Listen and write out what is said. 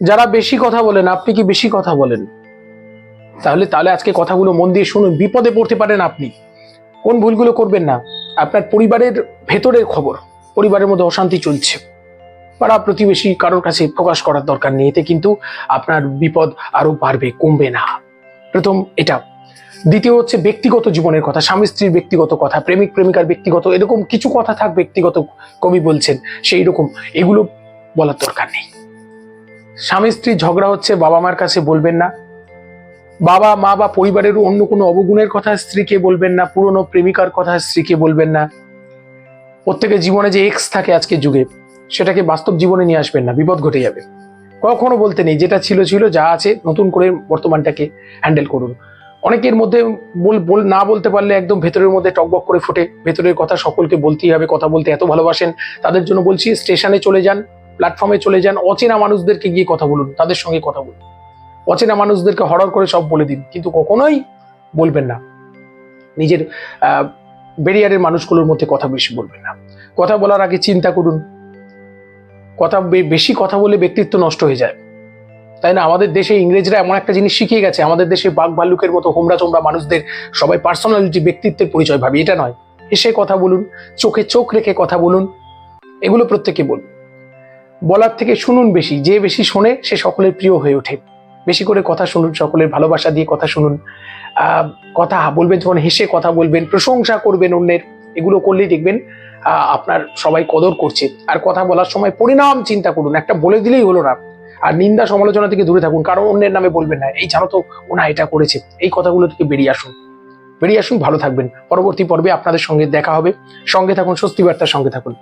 যারা বেশি কথা বলেন, আপনি কি বেশি কথা বলেন? তাহলে তাহলে আজকে কথাগুলো মন দিয়ে শুনুন, বিপদে পড়তে পারেন আপনি। কোন ভুলগুলো করবেন না, আপনার পরিবারের ভেতরের খবর, পরিবারের মধ্যে অশান্তি চলছে। পাড়া প্রতিবেশী কারোর কাছে প্রকাশ করার দরকার নেই, এতে কিন্তু আপনার বিপদ আরও বাড়বে, কমবে না। প্রথম এটা। দ্বিতীয় হচ্ছে ব্যক্তিগত জীবনের কথা, স্বামী স্ত্রীর ব্যক্তিগত কথা, প্রেমিক, প্রেমিকার ব্যক্তিগত, এরকম কিছু কথা থাক ব্যক্তিগত কবি বলছেন সেই রকম এগুলো বলার দরকার নেই। স্বামী স্ত্রী ঝগড়া হচ্ছে, বাবা মার কাছে বলবেন না। বাবা, মা বা পরিবারের অন্য কোনো অবগুণের কথা স্ত্রীকে বলবেন না, পুরনো প্রেমিকার কথা স্ত্রীকে বলবেন না। প্রত্যেকের জীবনে যে এক্স থাকে আজকে যুগে, সেটাকে বাস্তব জীবনে নিয়ে আসবেন না, বিপদ ঘটে যাবে। কখনো বলতে নেই, যেটা ছিল ছিল, যা আছে, নতুন করে বর্তমানটাকে হ্যান্ডেল করুন। অনেকের মধ্যে বল, না বলতে পারলে একদম ভেতরের মধ্যে টকবক করে ফুটে, ভেতরের কথা সকলকে বলতেই হবে, কথা বলতে এত ভালোবাসেন, তাদের জন্য বলছি, স্টেশনে চলে যান প্ল্যাটফর্মে চলে যান, অচেনা মানুষদেরকে গিয়ে কথা বলুন, তাদের সঙ্গে কথা বলুন। অচেনা মানুষদেরকে হরর করে সব বলে দিন, কিন্তু কখনোই বলবেন না। নিজের বেরিয়ারের মানুষগুলোর মধ্যে কথা বেশি বলবেন না। কথা বলার আগে চিন্তা করুন। কথা বেশি কথা বলে ব্যক্তিত্ব নষ্ট হয়ে যায়। তাই না? আমাদের দেশে ইংরেজরা এমন একটা জিনিস শিখিয়ে গেছে, আমাদের দেশে বাঘ ভাল্লুকের মতো হোমরা চোমরা মানুষদের সবাই পার্সোনালিটি ব্যক্তিত্বের পরিচয় ভাবি, এটা নয়। এসে কথা বলুন, চোখে চোখ রেখে কথা বলুন, এগুলো প্রত্যেকে বলুন। বলার থেকে শুনুন বেশি, যে বেশি শোনে সে সকলের প্রিয় হয়ে ওঠে। বেশি করে কথা শুনুন, সকলের ভালোবাসা দিয়ে কথা শুনুন। কথা বলবেন, যখন হেসে কথা বলবেন, প্রশংসা করবেন অন্যের, এগুলো করলেই দেখবেন আপনার সবাই কদর করছে। আর কথা বলার সময় পরিণাম চিন্তা করুন, একটা বলে দিলেই হলো না। আর নিন্দা সমালোচনা থেকে দূরে থাকুন কারণ অন্যের নামে বলবেন না, এই জানো তো, ওনা এটা করেছে। এই কথাগুলো থেকে বেরিয়ে আসুন। বেরিয়ে আসুন, ভালো থাকবেন। পরবর্তী পর্বে আপনাদের সঙ্গে দেখা হবে। সঙ্গে থাকুন স্বস্তি বার্তার সঙ্গে থাকুন।